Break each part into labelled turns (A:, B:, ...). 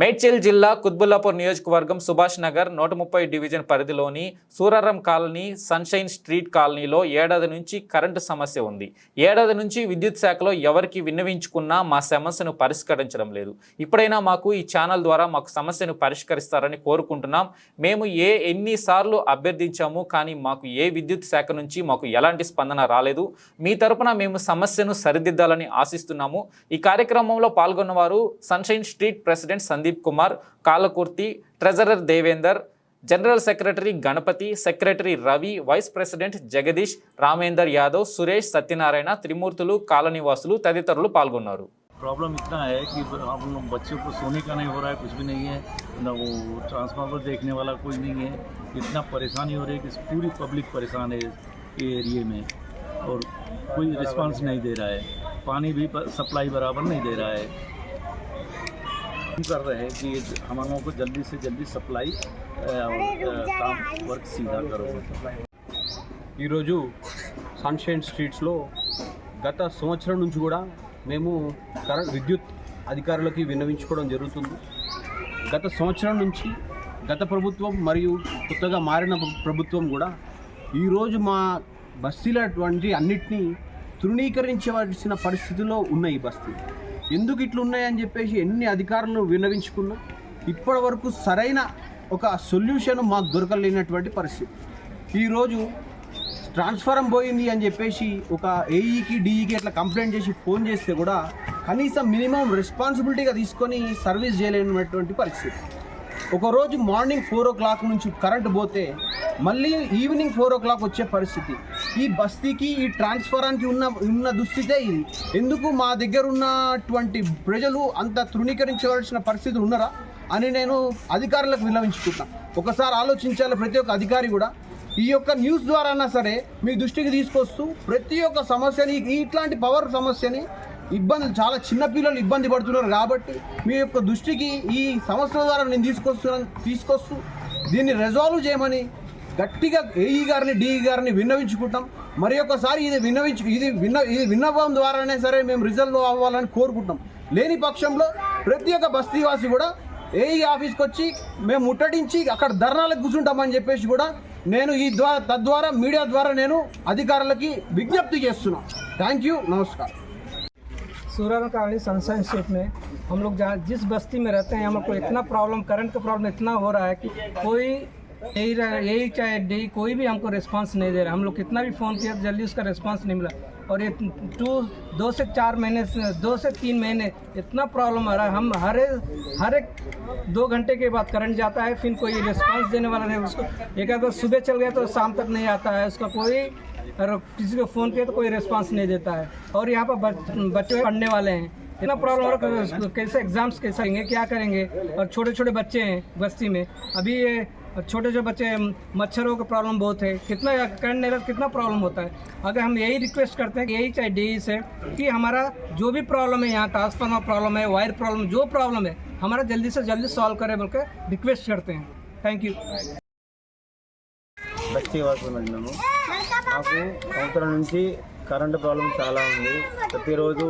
A: మేడ్చల్ జిల్లా కుత్బుల్లాపూర్ నియోజకవర్గం సుభాష్ నగర్ నూట ముప్పై డివిజన్ పరిధిలోని సూరారం కాలనీ సన్షైన్ స్ట్రీట్ కాలనీలో ఏడాది నుంచి కరెంటు సమస్య ఉంది. ఏడాది నుంచి విద్యుత్ శాఖలో ఎవరికి విన్నవించుకున్నా మా సమస్యను పరిష్కరించడం లేదు. ఇప్పుడైనా మాకు ఈ ఛానల్ ద్వారా మాకు సమస్యను పరిష్కరిస్తారని కోరుకుంటున్నాం. మేము ఏ ఎన్నిసార్లు అభ్యర్థించాము కానీ మాకు ఏ విద్యుత్ శాఖ నుంచి మాకు ఎలాంటి స్పందన రాలేదు. మీ తరపున మేము సమస్యను సరిదిద్దాలని ఆశిస్తున్నాము. ఈ కార్యక్రమంలో పాల్గొన్నవారు sunshine street president Sandeep Kumar Kalakurthi treasurer Devender general secretary Ganapathi secretary Ravi vice president Jagadish Ramender Yadav Suresh Satyanarayana Trimurthulu కాలనీవాసులు తదితరులు పాల్గొన్నారు
B: प्रॉब्लम इतना है कि हम लोग बच्चों को सोने का नहीं हो रहा है कुछ भी नहीं है ना वो ट्रांसफार्मर देखने वाला कोई नहीं है इतना परेशानी हो रही है कि पूरी पब्लिक परेशान है ये एरिए में और कोई रिस्पांस नहीं दे रहा है पानी भी प- सप्लाई बराबर नहीं दे रहा है हम कर रहे हैं कि हम लोगों को जल्दी से जल्दी सप्लाई अ, और अ, काम वर्क सीधा करो
C: ఈరోజు సన్షైన్ స్ట్రీట్స్లో గత సంవత్సరం నుంచి కూడా మేము కరెంట్ విద్యుత్ అధికారులకి విన్నవించుకోవడం జరుగుతుంది గత సంవత్సరం నుంచి గత ప్రభుత్వం మరియు కొత్తగా మారిన ప్ర- ప్రభుత్వం కూడా ఈరోజు మా బస్తీలటువంటి అన్నిటినీ తృణీకరించవలసిన పరిస్థితిలో ఉన్నాయి ఈ బస్తీ ఎందుకు ఇట్లున్నాయని చెప్పేసి ఎన్ని అధికారులను విన్నవించుకున్నా ఇప్పటి వరకు సరైన ఒక సొల్యూషన్ మాకు దొరకలేనటువంటి పరిస్థితి. ఈరోజు ట్రాన్స్ఫారం పోయింది అని చెప్పేసి ఒక ఏఈకి డిఈకి అట్లా కంప్లైంట్ చేసి ఫోన్ చేస్తే కూడా కనీసం మినిమం రెస్పాన్సిబిలిటీగా తీసుకొని సర్వీస్ చేయలేనటువంటి పరిస్థితి. ఒకరోజు మార్నింగ్ ఫోర్ ఓ క్లాక్ నుంచి కరెంట్ పోతే మళ్ళీ ఈవినింగ్ ఫోర్ ఓ క్లాక్ వచ్చే పరిస్థితి. ఈ బస్తీకి ఈ ట్రాన్స్ఫరానికి ఉన్న ఉన్న దుస్థితే ఇది. ఎందుకు మా దగ్గర ఉన్నటువంటి ప్రజలు అంత తృణీకరించవలసిన పరిస్థితులు ఉన్నారా అని నేను అధికారులకు విన్నవించుకుంటున్నాను ఒకసారి ఆలోచించాలి ప్రతి ఒక్క అధికారి కూడా. ఈ యొక్క న్యూస్ ద్వారా అయినా సరే మీ దృష్టికి తీసుకొస్తూ ప్రతి ఒక్క సమస్యని ఇట్లాంటి పవర్ సమస్యని ఇబ్బంది చాలా చిన్న పిల్లలు ఇబ్బంది పడుతున్నారు కాబట్టి మీ యొక్క దృష్టికి ఈ సమస్యల ద్వారా నేను తీసుకొస్తున్నాను తీసుకొస్తూ దీన్ని రెజాల్వ్ చేయమని గట్టిగా ఏఈ గారిని డిఈ గారిని విన్నవించుకుంటాం మరి ఒకసారి ఇది విన్నవించు ఇది విన్న ఇది విన్నపం ద్వారానే సరే మేము రిజల్వ్ అవ్వాలని కోరుకుంటాం లేని పక్షంలో ప్రతి ఒక్క బస్తీవాసి కూడా ఏఈ ఆఫీస్కి వచ్చి మేము ముట్టడించి అక్కడ ధర్నాలకు కూర్చుంటామని చెప్పేసి కూడా నేను ఈ ద్వారా తద్వారా మీడియా ద్వారా నేను అధికారులకి విజ్ఞప్తి చేస్తున్నాను థ్యాంక్ యూ నమస్కారం
D: सूरन कॉलोनी सनशाइन स्ट्रीट में हम लोग जहाँ जिस बस्ती में रहते हैं हम लोग को इतना प्रॉब्लम करंट का प्रॉब्लम इतना हो रहा है कि कोई यही रह- यही चाहे डी कोई भी हमको रिस्पांस नहीं दे रहा। हम लोग कितना भी फ़ोन किया जल्दी उसका रिस्पांस नहीं मिला। और ये टू दो से चार महीने से दो से तीन महीने इतना प्रॉब्लम आ रहा है। हम हर हर एक दो घंटे के बाद करंट जाता है फिर कोई रिस्पांस देने वाला नहीं उसको एक अगर सुबह चल गया तो शाम तक नहीं आता है। उसका कोई और किसी को फ़ोन किया तो कोई रिस्पांस नहीं देता है। और यहाँ पर बच, बच्चे पढ़ने वाले हैं। इतना प्रॉब्लम हो रहा है कैसे एग्ज़ाम्स कैसे आएँगे क्या करेंगे? और छोटे छोटे बच्चे हैं बस्ती में। अभी ये छोटे छोटे बच्चे मच्छरों का प्रॉब्लम बहुत है कितना करंट नहीं रहता कितना प्रॉब्लम होता है अगर हम यही रिक्वेस्ट करते हैं कि यही चाहे डी से कि हमारा जो भी प्रॉब्लम है यहाँ ट्रांसफार्मर प्रॉब्लम है वायर प्रॉब्लम जो प्रॉब्लम है हमारा जल्दी से जल्दी सॉल्व करे बोल के रिक्वेस्ट करते हैं थैंक यू
E: బస్తీ వాసులు మేము మాకు సంవత్సరం నుంచి కరెంటు ప్రాబ్లం చాలా ఉంది ప్రతిరోజు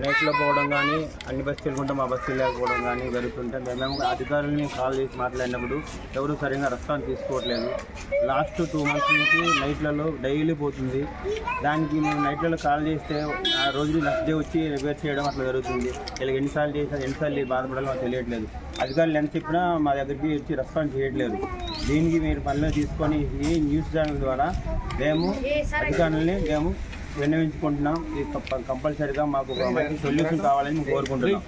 E: లైట్లో పోవడం కానీ అన్ని బస్సు ఉంటే మా బస్సులు లేకపోవడం కానీ జరుగుతుంటే మేము అధికారులని కాల్ చేసి మాట్లాడినప్పుడు ఎవరు సరిగా రెస్పాన్స్ తీసుకోవట్లేదు. లాస్ట్ టూ మంత్స్ నుంచి నైట్లలో డైలీ పోతుంది. దానికి మేము నైట్లలో కాల్ చేస్తే ఆ రోజు నెక్స్ట్ డే వచ్చి రిపేర్ చేయడం అట్లా జరుగుతుంది. ఇలా ఎన్నిసార్లు చేసినా ఎన్నిసార్లు బాధపడాలో మాకు తెలియట్లేదు. అధికారులు ఎంత చెప్పినా మా దగ్గరికి వచ్చి రెస్పాన్స్ చేయట్లేదు. దీనికి మీరు పనిలో తీసుకొని ఈ న్యూస్ ఛానల్ ద్వారా మేము అధికారులని మేము విన్నవించుకుంటున్నాం. ఇది కంపల్సరీగా మాకు మంచి సొల్యూషన్ కావాలని కోరుకుంటున్నాం.